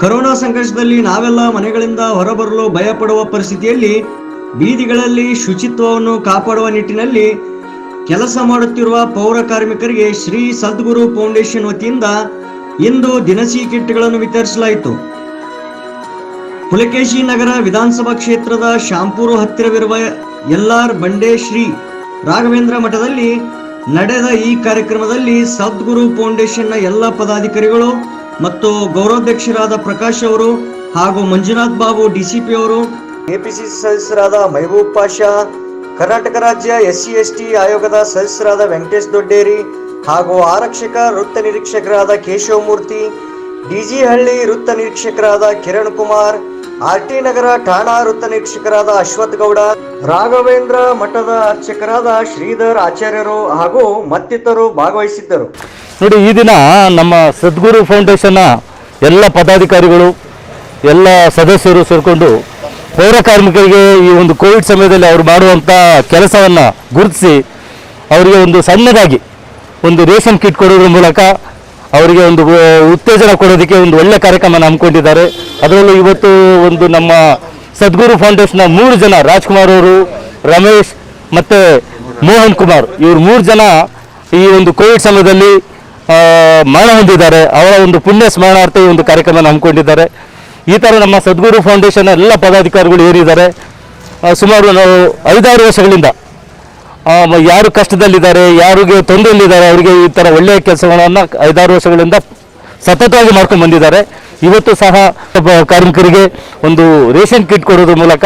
Corona ಸಂಕಷ್ಟದಲ್ಲಿ ನಾವೆಲ್ಲ ಮನೆಗಳಿಂದ ಹೊರಬರಲು ಭಯಪಡುವ ಪರಿಸ್ಥಿತಿಯಲ್ಲಿ ಬೀದಿಗಳಲ್ಲಿ ಶುಚಿತ್ವವನ್ನು ಕಾಪಾಡುವ ನಿಟ್ಟಿನಲ್ಲಿ ಕೆಲಸ ಮಾಡುತ್ತಿರುವ ಪೌರ ಕಾರ್ಮಿಕರಿಗೆ ಶ್ರೀ ಸದ್ಗುರು ಫೌಂಡೇಶನ್ ವತಿಯಿಂದ ಇಂದು ದಿನಸಿ ಕಿಟ್ಗಳನ್ನು ವಿತರಿಸಲಾಯಿತು. ಪುಲಕೇಶಿ ನಗರ ವಿಧಾನಸಭಾ ಕ್ಷೇತ್ರದ ಶಾಂಪೂರು ಹತ್ತಿರವಿರುವ ಎಲ್ಆರ್ ಬಂಡೆ ಶ್ರೀ ರಾಘವೇಂದ್ರ ಮಠದಲ್ಲಿ ನಡೆದ ಈ ಕಾರ್ಯಕ್ರಮದಲ್ಲಿ ಸದ್ಗುರು ಫೌಂಡೇಶನ್ನ ಎಲ್ಲ ಪದಾಧಿಕಾರಿಗಳು ಮತ್ತು ಗೌರವಾಧ್ಯಕ್ಷರಾದ ಪ್ರಕಾಶ್ ಅವರು ಹಾಗೂ ಮಂಜುನಾಥ್ ಬಾಬು, ಡಿಸಿಪಿ ಅವರು ಎಪಿಸಿಸಿ ಸದಸ್ಯರಾದ ಮೆಹಬೂಬ್ ಪಾಷಾ, ಕರ್ನಾಟಕ ರಾಜ್ಯ ಎಸ್ ಸಿ ಆಯೋಗದ ಸದಸ್ಯರಾದ ವೆಂಕಟೇಶ್ ದೊಡ್ಡೇರಿ ಹಾಗೂ ಆರಕ್ಷಕ ವೃತ್ತ ನಿರೀಕ್ಷಕರಾದ ಕೇಶವಮೂರ್ತಿ ಡಿಜಿ ಹಳ್ಳಿ ವೃತ್ತ ನಿರೀಕ್ಷಕರಾದ ಕಿರಣ್ ಕುಮಾರ್ ಆರ್ಟಿ ನಗರ ಠಾಣಾ ವೃತ್ತ ನಿರೀಕ್ಷಕರಾದ ಅಶ್ವಥ್ ಗೌಡ, ರಾಘವೇಂದ್ರ ಮಠದ ಅರ್ಚಕರಾದ ಶ್ರೀಧರ್ ಆಚಾರ್ಯರು ಹಾಗೂ ಮತ್ತಿತರರು ಭಾಗವಹಿಸಿದ್ದರು. ನೋಡಿ, ಈ ದಿನ ನಮ್ಮ ಸದ್ಗುರು ಫೌಂಡೇಶನ್ನ ಎಲ್ಲ ಪದಾಧಿಕಾರಿಗಳು, ಎಲ್ಲ ಸದಸ್ಯರು ಸೇರಿಕೊಂಡು ಪೌರ ಕಾರ್ಮಿಕರಿಗೆ ಈ ಒಂದು ಕೋವಿಡ್ ಸಮಯದಲ್ಲಿ ಅವರು ಮಾಡುವಂಥ ಕೆಲಸವನ್ನು ಗುರುತಿಸಿ, ಅವರಿಗೆ ಒಂದು ಸಣ್ಣದಾಗಿ ಒಂದು ರೇಷನ್ ಕಿಟ್ ಕೊಡೋದ್ರ ಮೂಲಕ ಅವರಿಗೆ ಒಂದು ಉತ್ತೇಜನ ಕೊಡೋದಕ್ಕೆ ಒಂದು ಒಳ್ಳೆ ಕಾರ್ಯಕ್ರಮ ಹಮ್ಮಿಕೊಂಡಿದ್ದಾರೆ. ಅದರಲ್ಲೂ ಇವತ್ತು ಒಂದು ನಮ್ಮ ಸದ್ಗುರು ಫೌಂಡೇಶನ್ನ ಮೂರು ಜನ, ರಾಜ್ಕುಮಾರ್ ಅವರು, ರಮೇಶ್ ಮತ್ತು ಮೋಹನ್ ಕುಮಾರ್, ಇವರು ಮೂರು ಜನ ಈ ಒಂದು ಕೋವಿಡ್ ಸಮಯದಲ್ಲಿ ಮರಣ ಹೊಂದಿದ್ದಾರೆ. ಅವರ ಒಂದು ಪುಣ್ಯ ಸ್ಮರಣಾರ್ಥ ಈ ಒಂದು ಕಾರ್ಯಕ್ರಮ ಹಮ್ಮಿಕೊಂಡಿದ್ದಾರೆ. ಈ ಥರ ನಮ್ಮ ಸದ್ಗುರು ಫೌಂಡೇಶನ್ ಎಲ್ಲ ಪದಾಧಿಕಾರಿಗಳು ಏರಿದ್ದಾರೆ. ಸುಮಾರು ನಾವು ಐದಾರು ವರ್ಷಗಳಿಂದ ಯಾರು ಕಷ್ಟದಲ್ಲಿದ್ದಾರೆ, ಯಾರಿಗೆ ತೊಂದರೆಯಲ್ಲಿದ್ದಾರೆ, ಅವರಿಗೆ ಈ ಥರ ಒಳ್ಳೆಯ ಕೆಲಸಗಳನ್ನು ಐದಾರು ವರ್ಷಗಳಿಂದ ಸತತವಾಗಿ ಮಾಡ್ಕೊಂಡು ಬಂದಿದ್ದಾರೆ. ಇವತ್ತು ಸಹ ಕಾರ್ಮಿಕರಿಗೆ ಒಂದು ರೇಷನ್ ಕಿಟ್ ಕೊಡೋದ್ರ ಮೂಲಕ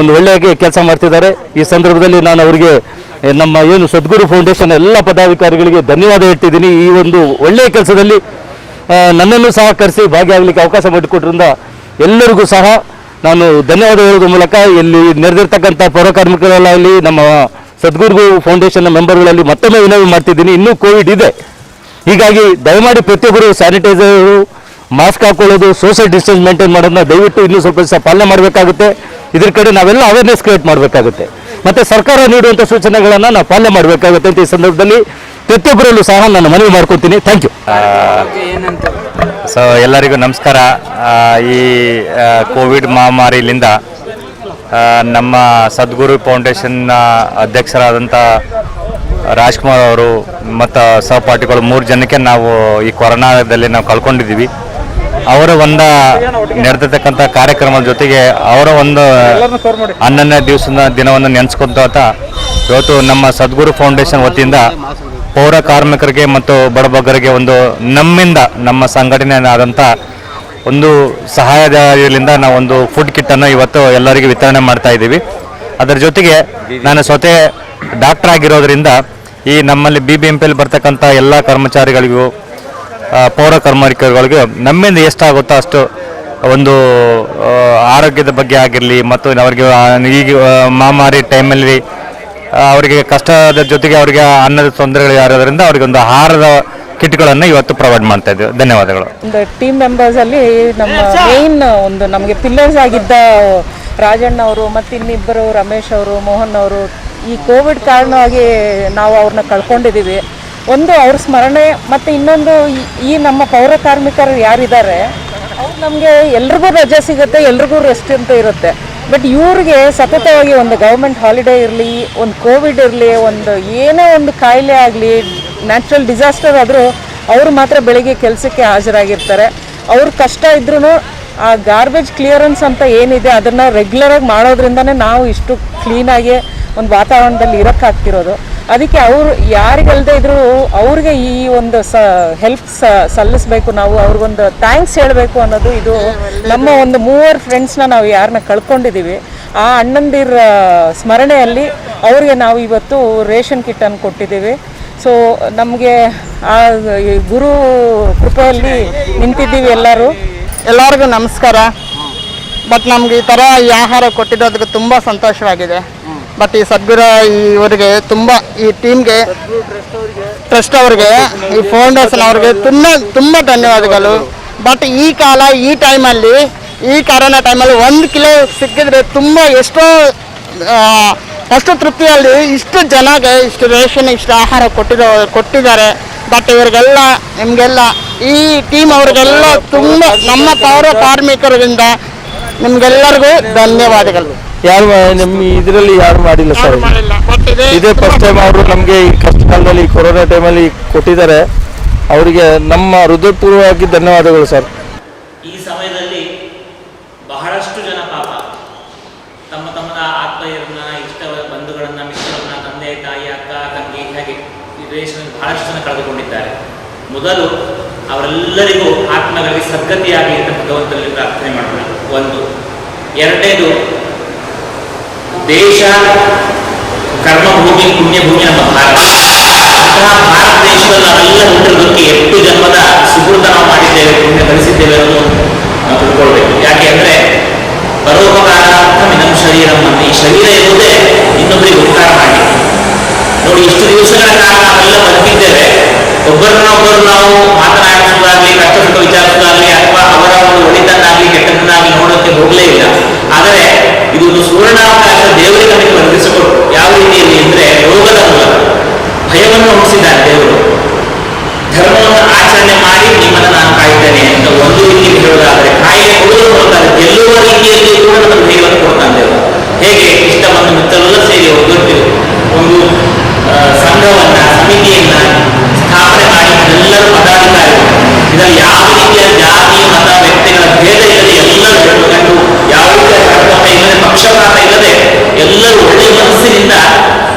ಒಂದು ಒಳ್ಳೆಯ ಕೆಲಸ ಮಾಡ್ತಿದ್ದಾರೆ. ಈ ಸಂದರ್ಭದಲ್ಲಿ ನಾನು ಅವರಿಗೆ ನಮ್ಮ ಏನು ಸದ್ಗುರು ಫೌಂಡೇಶನ್ ಎಲ್ಲ ಪದಾಧಿಕಾರಿಗಳಿಗೆ ಧನ್ಯವಾದ ಹೇಳ್ತಿದ್ದೀನಿ. ಈ ಒಂದು ಒಳ್ಳೆಯ ಕೆಲಸದಲ್ಲಿ ನನ್ನನ್ನು ಸಹ ಕರೆಸಿ ಭಾಗಿಯಾಗಲಿಕ್ಕೆ ಅವಕಾಶ ಮಾಡಿಕೊಟ್ರಿಂದ ಎಲ್ಲರಿಗೂ ಸಹ ನಾನು ಧನ್ಯವಾದ ಹೇಳೋದ್ರ ಮೂಲಕ ಇಲ್ಲಿ ನೆರೆದಿರ್ತಕ್ಕಂಥ ಪೌರ ಕಾರ್ಮಿಕರಲ್ಲಾಗಲಿ ನಮ್ಮ ಸದ್ಗುರು ಫೌಂಡೇಶನ್ನ ಮೆಂಬರ್ಗಳಲ್ಲಿ ಮತ್ತೊಮ್ಮೆ ವಿನವಿ ಮಾಡ್ತಿದ್ದೀನಿ, ಇನ್ನೂ ಕೋವಿಡ್ ಇದೆ. ಹೀಗಾಗಿ ದಯಮಾಡಿ ಪ್ರತಿಯೊಬ್ಬರು ಸ್ಯಾನಿಟೈಸರು ಮಾಸ್ಕ್ ಹಾಕೊಳ್ಳೋದು ಸೋಷಿಯಲ್ ಡಿಸ್ಟೆನ್ಸ್ ಮೇಂಟೈನ್ ಮಾಡೋದನ್ನ ದಯವಿಟ್ಟು ಇನ್ನೂ ಸ್ವಲ್ಪ ದಿವಸ ಪಾಲನೆ ಮಾಡಬೇಕಾಗುತ್ತೆ. ಇದ್ರ ಕಡೆ ನಾವೆಲ್ಲ ಅವೇರ್ನೆಸ್ ಕ್ರಿಯೇಟ್ ಮಾಡಬೇಕಾಗುತ್ತೆ. ಮತ್ತು ಸರ್ಕಾರ ನೀಡುವಂಥ ಸೂಚನೆಗಳನ್ನು ನಾವು ಪಾಲನೆ ಮಾಡಬೇಕಾಗುತ್ತೆ ಅಂತ ಈ ಸಂದರ್ಭದಲ್ಲಿ ಪ್ರತಿಯೊಬ್ಬರಲ್ಲೂ ಸಹ ನಾನು ಮನವಿ ಮಾಡ್ಕೊತೀನಿ ಥ್ಯಾಂಕ್ ಯು ಸೊ ಎಲ್ಲರಿಗೂ ನಮಸ್ಕಾರ. ಈ ಕೋವಿಡ್ ಮಹಾಮಾರಿಯಿಂದ ನಮ್ಮ ಸದ್ಗುರು ಫೌಂಡೇಶನ್ನ ಅಧ್ಯಕ್ಷರಾದಂಥ ರಾಜ್ಕುಮಾರ್ ಅವರು ಮತ್ತು ಸಹಪಾಠಿಗಳು ಮೂರು ಜನಕ್ಕೆ ನಾವು ಈ ಕೊರೋನಾದಲ್ಲಿ ನಾವು ಕಳ್ಕೊಂಡಿದ್ದೀವಿ. ಅವರ ಒಂದು ನಡೆದಿರ್ತಕ್ಕಂಥ ಕಾರ್ಯಕ್ರಮದ ಜೊತೆಗೆ ಅವರ ಒಂದು ಹನ್ನೊಂದನೇ ದಿವಸದ ದಿನವನ್ನು ನೆನೆಸ್ಕೊಂತ ಇವತ್ತು ನಮ್ಮ ಸದ್ಗುರು ಫೌಂಡೇಶನ್ ವತಿಯಿಂದ ಪೌರ ಕಾರ್ಮಿಕರಿಗೆ ಮತ್ತು ಬಡಬಗ್ಗರಿಗೆ ಒಂದು ನಮ್ಮಿಂದ ನಮ್ಮ ಸಂಘಟನೆ ಆದಂಥ ಒಂದು ಸಹಾಯದಿಂದ ನಾವು ಒಂದು ಫುಡ್ ಕಿಟ್ಟನ್ನು ಇವತ್ತು ಎಲ್ಲರಿಗೂ ವಿತರಣೆ ಮಾಡ್ತಾ ಇದ್ದೀವಿ. ಅದರ ಜೊತೆಗೆ ನಾನು ಸ್ವತಃ ಡಾಕ್ಟರ್ ಆಗಿರೋದ್ರಿಂದ ಈ ನಮ್ಮಲ್ಲಿ ಬಿ ಬಿ ಎಂ ಪಿಯಲ್ಲಿ ಬರ್ತಕ್ಕಂಥ ಎಲ್ಲ ಕರ್ಮಚಾರಿಗಳಿಗೂ ಪೌರ ಕಾರ್ಮಿಕರುಗಳಿಗೂ ನಮ್ಮಿಂದ ಎಷ್ಟಾಗುತ್ತೋ ಅಷ್ಟು ಒಂದು ಆರೋಗ್ಯದ ಬಗ್ಗೆ ಆಗಿರಲಿ ಮತ್ತು ಅವರಿಗೆ ಈಗ ಮಹಾಮಾರಿ ಟೈಮಲ್ಲಿ ಅವರಿಗೆ ಕಷ್ಟದ ಜೊತೆಗೆ ಅವರಿಗೆ ಅನ್ನದ ತೊಂದರೆಗಳು ಯಾರೋದ್ರಿಂದ ಅವರಿಗೆ ಒಂದು ಆಹಾರದ ಕಿಟ್ಗಳನ್ನು ಇವತ್ತು ಪ್ರೊವೈಡ್ ಮಾಡ್ತಾ ಇದ್ದೀವಿ. ಧನ್ಯವಾದಗಳು. ಟೀಮ್ ಮೆಂಬರ್ಸ್ ಅಲ್ಲಿ ನಮ್ಮ ಮೇನ್ ಒಂದು ನಮಗೆ ಪಿಲ್ಲರ್ಸ್ ಆಗಿದ್ದ ರಾಜಣ್ಣ ಅವರು, ಮತ್ತು ಇನ್ನಿಬ್ಬರು ರಮೇಶ್ ಅವರು, ಮೋಹನ್ ಅವರು, ಈ ಕೋವಿಡ್ ಕಾರಣವಾಗಿ ನಾವು ಅವ್ರನ್ನ ಕಳ್ಕೊಂಡಿದ್ದೀವಿ ಒಂದು ಅವ್ರ ಸ್ಮರಣೆ, ಮತ್ತು ಇನ್ನೊಂದು ಈ ನಮ್ಮ ಪೌರ ಕಾರ್ಮಿಕರು ಯಾರಿದ್ದಾರೆ, ಅವ್ರು ನಮಗೆ ಎಲ್ರಿಗೂ ರಜೆ ಸಿಗುತ್ತೆ, ಎಲ್ರಿಗೂ ರೆಸ್ಟ್ ಅಂತ ಇರುತ್ತೆ. ಬಟ್ ಇವ್ರಿಗೆ ಸತತವಾಗಿ ಒಂದು ಗೌರ್ಮೆಂಟ್ ಹಾಲಿಡೇ ಇರಲಿ, ಒಂದು ಕೋವಿಡ್ ಇರಲಿ, ಒಂದು ಏನೇ ಒಂದು ಕಾಯಿಲೆ ಆಗಲಿ ನ್ಯಾಚುರಲ್ ಡಿಸಾಸ್ಟರ್ ಆದರೂ ಅವರು ಮಾತ್ರ ಬೆಳಿಗ್ಗೆ ಕೆಲಸಕ್ಕೆ ಹಾಜರಾಗಿರ್ತಾರೆ. ಅವ್ರ ಕಷ್ಟ ಇದ್ರೂ ಆ ಗಾರ್ಬೇಜ್ ಕ್ಲಿಯರೆನ್ಸ್ ಅಂತ ಏನಿದೆ ಅದನ್ನು ರೆಗ್ಯುಲರಾಗಿ ಮಾಡೋದ್ರಿಂದನೇ ನಾವು ಇಷ್ಟು ಕ್ಲೀನಾಗಿ ಒಂದು ವಾತಾವರಣದಲ್ಲಿ ಇರೋಕ್ಕಾಗ್ತಿರೋದು ಅದಕ್ಕೆ ಅವರು ಯಾರಿಗಲ್ಲದೆ ಇದ್ರೂ ಅವ್ರಿಗೆ ಈ ಒಂದು ಸ ಹೆಲ್ಪ್ ಸಲ್ಲಿಸಬೇಕು ನಾವು, ಅವ್ರಿಗೊಂದು ಥ್ಯಾಂಕ್ಸ್ ಹೇಳಬೇಕು ಅನ್ನೋದು ಇದು ನಮ್ಮ ಒಂದು ಮೂವರು ಫ್ರೆಂಡ್ಸ್ನ ನಾವು ಯಾರನ್ನ ಕಳ್ಕೊಂಡಿದ್ದೀವಿ ಆ ಅಣ್ಣಂದಿರ ಸ್ಮರಣೆಯಲ್ಲಿ ಅವ್ರಿಗೆ ನಾವು ಇವತ್ತು ರೇಷನ್ ಕಿಟ್ಟನ್ನು ಕೊಟ್ಟಿದ್ದೀವಿ ಸೊ ನಮಗೆ ಆ ಗುರು ಕೃಪೆಯಲ್ಲಿ ನಿಂತಿದ್ದೀವಿ ಎಲ್ಲರೂ. ಎಲ್ಲರಿಗೂ ನಮಸ್ಕಾರ. ಬಟ್ ನಮ್ಗೆ ಈ ಥರ ಈ ಆಹಾರ ಕೊಟ್ಟಿರೋದಕ್ಕೆ ತುಂಬ ಸಂತೋಷವಾಗಿದೆ. ಬಟ್ ಈ ಸದ್ಗುರು ಇವರಿಗೆ ತುಂಬ ಈ ಟೀಮ್ಗೆ ಟ್ರಸ್ಟ್ ಅವ್ರಿಗೆ, ಈ ಫೌಂಡೇಶನ್ ಅವ್ರಿಗೆ ತುಂಬ ತುಂಬ ಧನ್ಯವಾದಗಳು. ಬಟ್ ಈ ಕಾಲ, ಈ ಟೈಮಲ್ಲಿ ಈ ಕರೋನಾ ಟೈಮಲ್ಲಿ ಒಂದು ಕಿಲೋ ಸಿಕ್ಕಿದ್ರೆ ತುಂಬ ಎಷ್ಟೋ ಅಷ್ಟು ತೃಪ್ತಿಯಲ್ಲಿ ಇಷ್ಟು ಜನಗೆ ಇಷ್ಟು ರೇಷನ್ ಇಷ್ಟು ಆಹಾರ ಕೊಟ್ಟಿರೋ ಕೊಟ್ಟಿದ್ದಾರೆ. ಬಟ್ ಇವರಿಗೆಲ್ಲ ನಿಮಗೆಲ್ಲ ಈ ಟೀಮ್ ಅವ್ರಿಗೆಲ್ಲ ತುಂಬ ನಮ್ಮ ಪೌರ ಕಾರ್ಮಿಕರಿಂದ ನಿಮ್ಗೆಲ್ಲರಿಗೂ ಧನ್ಯವಾದಗಳು. ಯಾರು ನಮ್ಮ ಇದರಲ್ಲಿ ಯಾರು ಮಾಡಿಲ್ಲ ಸರ್? ಇದೇ ಫಸ್ಟ್ ಟೈಮ್ ಅವರು ನಮಗೆ ಈ ಕಷ್ಟ ಕಾಲದಲ್ಲಿ ಕೊರೋನಾ ಟೈಮಲ್ಲಿ ಕೊಟ್ಟಿದ್ದಾರೆ. ಅವರಿಗೆ ನಮ್ಮ ಹೃದಯಪೂರ್ವವಾಗಿ ಧನ್ಯವಾದಗಳು ಸರ್. ಈ ಸಮಯದಲ್ಲಿ ಬಹಳಷ್ಟು ಈ ದೇಶದಲ್ಲಿ ಬಹಳಷ್ಟು ಜನ ಕಳೆದುಕೊಂಡಿದ್ದಾರೆ. ಮೊದಲು ಅವರೆಲ್ಲರಿಗೂ ಆತ್ಮಗಳಿಗೆ ಸದ್ಗತಿಯಾಗಿ ಅಂತ ಭಗವಂತನಲ್ಲಿ ಪ್ರಾರ್ಥನೆ ಮಾಡೋಣ. ಒಂದು. ಎರಡನೇದು, ದೇಶ ಕರ್ಮಭೂಮಿ ಪುಣ್ಯಭೂಮಿ ನಮ್ಮ ಭಾರತ. ಅಂತಹ ಭಾರತ ದೇಶದಲ್ಲಿ ನಾವೆಲ್ಲ ಹುಟ್ಟಿರೋದಕ್ಕೆ ಎಷ್ಟು ಜನ್ಮದ ಸುಕೃತ ನಾವು ಮಾಡಿದ್ದೇವೆ, ಪುಣ್ಯ ಗಳಿಸಿದ್ದೇವೆ ಅನ್ನೋದು ನಾವು ತಿಳ್ಕೊಳ್ಬೇಕು. ಯಾಕೆ ಅಂದ್ರೆ ಪರೋಪಕಾರ ಅಂತ ಶರೀರಂ ಶರೀರ ಈ ಶರೀರ ಇರುವುದೇ ಇನ್ನೊಬ್ಬರಿಗೆ ಉಪಕಾರ ಮಾಡಿ. ನೋಡಿ ಇಷ್ಟು ದಿವಸಗಳ ಕಾಲ ನಾವೆಲ್ಲ ಬದುಕಿದ್ದೇವೆ ಒಬ್ಬರನ್ನ ಒಬ್ಬರು ನಾವು ಮಾತನಾಡಿಸುವುದಾಗ್ಲಿ ಕಷ್ಟ ಸುಖ ವಿಚಾರಿಸುವುದಾಗ್ಲಿ ಅಥವಾ ಅವರ ಒಂದು ಒಳಿತನ್ನಾಗ್ಲಿ ಕೆಟ್ಟದನ್ನಾಗ್ಲಿ ನೋಡೋಕೆ ಹೋಗಲೇ ಇಲ್ಲ. ಆದರೆ ಇದೊಂದು ಸುವರ್ಣಾವಕಾಶ ದೇವರಿಗೆ ನಮಗೆ ಒದಗಿಸಿಕೊಟ್ಟು ಯಾವ ರೀತಿಯಲ್ಲಿ ಅಂದ್ರೆ ರೋಗದ ಮೂಲಕ ಭಯವನ್ನು ಹುಟ್ಟಿಸಿದ್ದಾರೆ ದೇವರು. ಧರ್ಮವನ್ನು ಆಚರಣೆ ಮಾಡಿ ನಿಮ್ಮನ್ನು ನಾನು ಕಾಯ್ತೇನೆ ಅಂತ ಒಂದು ರೀತಿಯಲ್ಲಿ ಹೇಳೋದಾದರೆ ಕಾಯಿಲೆ ಕೊಡುವ ಕೊಡ್ತಾರೆ ಗೆಲ್ಲುವ ರೀತಿಯಲ್ಲಿ ಕೂಡ ನಮಗೆ ಧೈರ್ಯವನ್ನು ಕೊಡ್ತಾನೆ ದೇವರು. ಹೇಗೆ? ಇಷ್ಟವನ್ನು ಮಿತ್ರರೆಲ್ಲ ಸೇರಿ ಒಗ್ಗಟ್ಟು ಒಂದು ಆ, ಸಂಘವನ್ನ ಸಮಿತಿಯನ್ನ ಸ್ಥಾಪನೆ ಮಾಡಿ ಎಲ್ಲರೂ ಪದಾಧಿಕಾರಿಗಳು ಇದರಲ್ಲಿ ಯಾವ ರೀತಿಯ ಜಾತಿ ಮತ ವ್ಯಕ್ತಿಗಳ ಭೇದ ಇಲ್ಲದೆ ಎಲ್ಲರೂ ಹೆಣ್ಣು ಯಾವ ರೀತಿಯ ಕರ್ತವ್ಯ ಇಲ್ಲದೆ ಪಕ್ಷಪಾತ ಇಲ್ಲದೆ ಎಲ್ಲರೂ ಒಳ್ಳೆಯ ಮನಸ್ಸಿನಿಂದ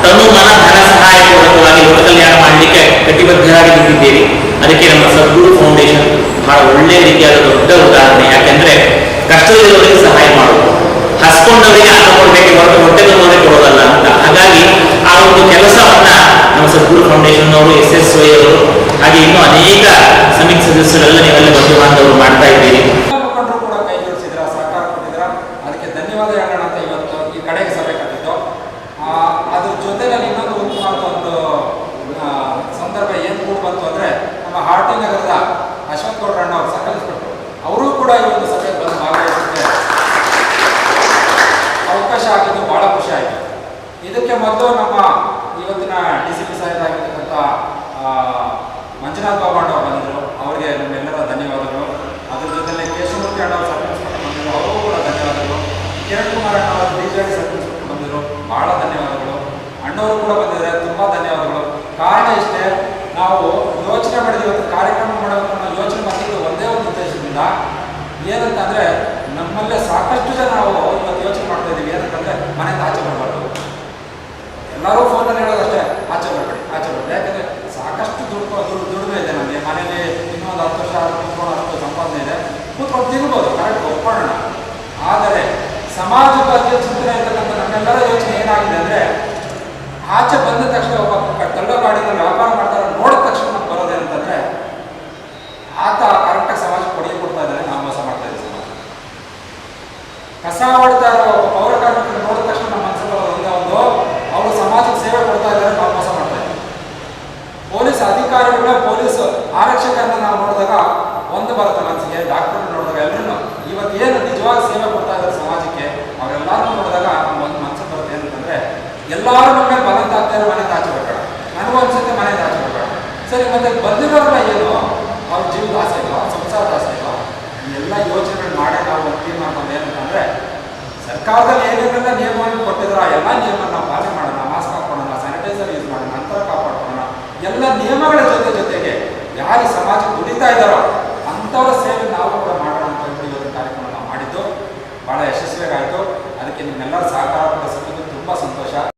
ತನು ಮನ ಧನ ಸಹಾಯ ಪೂರ್ವಕವಾಗಿ ಲೋಕ ಕಲ್ಯಾಣ ಮಾಡಲಿಕ್ಕೆ ಕಟಿಬದ್ಧರಾಗಿ ನಿಂತಿದ್ದೀರಿ ಅದಕ್ಕೆ ನಮ್ಮ ಸದ್ಗುರು ಫೌಂಡೇಶನ್ ಬಹಳ ಒಳ್ಳೆಯ ರೀತಿಯಾದ ದೊಡ್ಡ ಉದಾಹರಣೆ ಯಾಕೆಂದ್ರೆ ಕಷ್ಟದಲ್ಲಿರೋರಿಗೆ ಸಹಾಯ ಮಾಡುವುದು ಹಸ್ಕೊಂಡವರಿಗೆ ಅನ್ನ ಕೊಡಬೇಕು ಹೊರತು ಹೊಟ್ಟೆ ತುಂಬವರಿಗೆ ಕೊಡೋದಲ್ಲ ಅಂತ ಹಾಗಾಗಿ ಆ ಒಂದು ಕೆಲಸವನ್ನ ನಮ್ಮ ಸದ್ಗುರು ಫೌಂಡೇಶನ್ ಅವರು ಎಸ್ ಎಸ್ ವೈ ಅವರು ಹಾಗೆ ಇನ್ನೂ ಅನೇಕ ಸಮಿತಿ ಸದಸ್ಯರೆಲ್ಲ ನೀವೆಲ್ಲ ಬಂಧು ಬಾಂಧವರು ಮಾಡ್ತಾ ಇದ್ದೀರಿ ಮುಖಂಡರು ಕೂಡ ಕೈ ಜೋಡಿಸಿದ್ರ ಸಹಕಾರ ಕೊಟ್ಟಿದ್ರ ಅದಕ್ಕೆ ಧನ್ಯವಾದ ಹೇಳೋಣ ಅಂತ ಇವತ್ತು ಈ ಕಡೆಗೆ ಸಭೆ ಕಟ್ಟಿದ್ದು ಆ, ಅದ್ರ ಜೊತೆಯಲ್ಲಿ ಇನ್ನೊಂದು ಉತ್ತಮವಾದ ಒಂದು ಸಂದರ್ಭ ಏನು ಕೂಡ ಬಂತು ಅಂದರೆ ನಮ್ಮ ಹಾರ್ಟಿ ನಗರದ ಅಶ್ವಥ್ ಗೌಡ್ರಣ್ಣ ಅವರು ಸಕಲಿಸ್ಬಿಟ್ರು. ಅವರು ಕೂಡ ಈ ಒಂದು ಸಭೆ ಬಂದು ಭಾಗವಹಿಸಿದ್ರೆ ಅವಕಾಶ ಆಗಿದ್ದು ಬಹಳ ಖುಷಿ ಆಯಿತು. ಇದಕ್ಕೆ ಮೊದಲು ನಮ್ಮ ಇವತ್ತಿನ ಡಿ ಸಿ ಪಿ ಸಾಹೇಬರಾಗಿರ್ತಕ್ಕಂಥ ಮಂಜುನಾಥ್ ಬಾಬಣ್ಣ ಅವರು ಬಂದರು ಅವರಿಗೆ ನಮ್ಮೆಲ್ಲರ ಧನ್ಯವಾದಗಳು. ಅದ್ರ ಜೊತೆಲೆ ಕೇಶವಮೂರ್ತಿ ಅಣ್ಣ ಅವರು ಸಕಲಿಸ್ಬಿಟ್ಟು ಬಂದಿದ್ದರು ಅವರು ಕೂಡ ಧನ್ಯವಾದಗಳು ಕಿರಣ್ ಕುಮಾರ್ ಅಣ್ಣ ಅವರು ಡಿ ಜಿ ಸಬ್ ಇನ್ಸ್ಪೆಕ್ಟರ್ ಬಹಳ ಧನ್ಯವಾದಗಳು. ಅಣ್ಣವರು ಕೂಡ ಬಂದಿದ್ದಾರೆ, ತುಂಬ ಧನ್ಯವಾದಗಳು. ಕಾರಣ ಇಷ್ಟೇ, ನಾವು ಯೋಚನೆ ಮಾಡಿದ್ದೀವಿ ಒಂದು ಕಾರ್ಯಕ್ರಮ ಮಾಡಬೇಕು ಅನ್ನೋ ಯೋಚನೆ ಮಾಡಿದ್ದು ಒಂದೇ ಒಂದು ಉದ್ದೇಶದಿಂದ. ಏನಂತಂದರೆ, ನಮ್ಮಲ್ಲೇ ಸಾಕಷ್ಟು ಜನ ನಾವು ಇವತ್ತು ಯೋಚನೆ ಮಾಡ್ತಾ ಇದ್ದೀವಿ. ಏನಂತಂದ್ರೆ ಮನೆ ಆಚೆ ಮಾಡಬಾರ್ದು ಎಲ್ಲರೂ ಫೋನಲ್ಲಿ ಹೇಳೋದಷ್ಟೇ, ಆಚೆ ಬರಬೇಡಿ ಆಚೆ ಬರಬೇಡಿ. ಯಾಕಂದ್ರೆ ಸಾಕಷ್ಟು ದುಡ್ಡು ದುಡ್ಡು ಇದೆ ನಮಗೆ. ಮನೇಲಿ ಇನ್ನೊಂದು ಹತ್ತು ವರ್ಷ ಕುತ್ಕೊಂಡು ಅಷ್ಟು ಸಂಪಾದನೆ ಇದೆ. ಕೂತ್ಕೊಂಡು ತಿನ್ಬೋದು, ಕರೆಕ್ಟ್ ಒಪ್ಕೊಳ್ಳೋಣ. ಆದರೆ ಸಮಾಜ ಬಗ್ಗೆ ಚಿಂತನೆ ಇರ್ತಕ್ಕಂಥ ನಮ್ಮೆಲ್ಲರ ಯೋಚನೆ ಏನಾಗಿದೆ ಅಂದ್ರೆ, ಆಚೆ ಬಂದ ತಕ್ಷಣ ಒಬ್ಬ ಕಳ್ಳ ಗಾಡಿನಲ್ಲಿ ವ್ಯಾಪಾರ ಮಾಡ್ತಾರೆ ನೋಡಿದ ತಕ್ಷಣ ನಮ್ಗೆ ಬರೋದೇನಂತಂದ್ರೆ ಆತ ಕರೆಕ್ಟಾಗಿ ಸಮಾಜ ಕೊಡುಗೆ ಕೊಡ್ತಾ ಇದ್ದಾರೆ ನಾವು ಮೋಸ ಮಾಡ್ತಾ ಇದ್ದೀವಿ ಕಸ ಹೊಡ್ತಾ ಇರೋ ಒಬ್ಬ ಪೌರ ಕಾರ್ಮಿಕರು ನೋಡಿದ ತಕ್ಷಣ ನಮ್ಮ ಮನಸ್ಸು ಬರೋದ್ರಿಂದ ಒಂದು ಅವರು ಸಮಾಜಕ್ಕೆ ಸೇವೆ ಕೊಡ್ತಾ ಇದ್ದಾರೆ ನಾವು ಮೋಸ ಮಾಡ್ತಾ ಇದ್ದೀವಿ ಪೊಲೀಸ್ ಅಧಿಕಾರಿಗಳ ಪೊಲೀಸ್ ಆರಕ್ಷಕರನ್ನ ನಾವು ನೋಡಿದಾಗ ಒಂದು ಬರುತ್ತೆ ಮನಸ್ಸಿಗೆ ಡಾಕ್ಟರ್ ನೋಡಿದಾಗ ಎಲ್ಲರೂ ಇವತ್ತು ಏನು ನಿಜವಾಗಿ ಸೇವೆ ಎಲ್ಲರೂ ಮನೆ ಮನೆ ಮನೆ ದಾಚಬೇಕಾಗ ನನಗೂ ಅನ್ಸುತ್ತೆ ಮನೆ ಸರಿ, ಮತ್ತೆ ಬಂದಿರೋರ್ನ ಏನು? ಅವ್ರ ಜೀವ ದಾಸ ಇಲ್ಲೋ ಸಂಸಾರ ದಾಸ ಎಲ್ಲ ಯೋಚನೆಗಳು ಮಾಡೇ ನಾವು ಒಂದು ತೀರ್ಮಾನ ಬಂದ ಏನಂತಂದ್ರೆ ಸರ್ಕಾರದಲ್ಲಿ ಏನೇನೆಲ್ಲ ನಿಯಮಗಳನ್ನು ಕೊಟ್ಟಿದ್ರು ಎಲ್ಲ ನಿಯಮನ ಪಾಲನೆ ಮಾಡೋಣ, ಮಾಸ್ಕ್ ಹಾಕೊಳ್ಳೋಣ, ಸ್ಯಾನಿಟೈಸರ್ ಯೂಸ್ ಮಾಡೋಣ ಅಂತರ ಕಾಪಾಡ್ಕೊಳ್ಳೋಣ, ಎಲ್ಲ ನಿಯಮಗಳ ಜೊತೆ ಜೊತೆಗೆ ಯಾರು ಸಮಾಜ ದುಡಿತಾ ಇದ್ದಾರೋ ಅಂಥವ್ರ ಸೇವೆ ನಾವು ಕೂಡ ಮಾಡೋಣ ಅಂತ ಹೇಳಿ ಇವತ್ತು ಕಾರ್ಯಕ್ರಮ ನಾವು ಮಾಡಿದ್ದು. ಬಹಳ ಅದಕ್ಕೆ ನಿಮ್ಮೆಲ್ಲರ ಸಹಕಾರ ಕೂಡ ಸಿಕ್ಕಿದ್ದು ತುಂಬ ಸಂತೋಷ.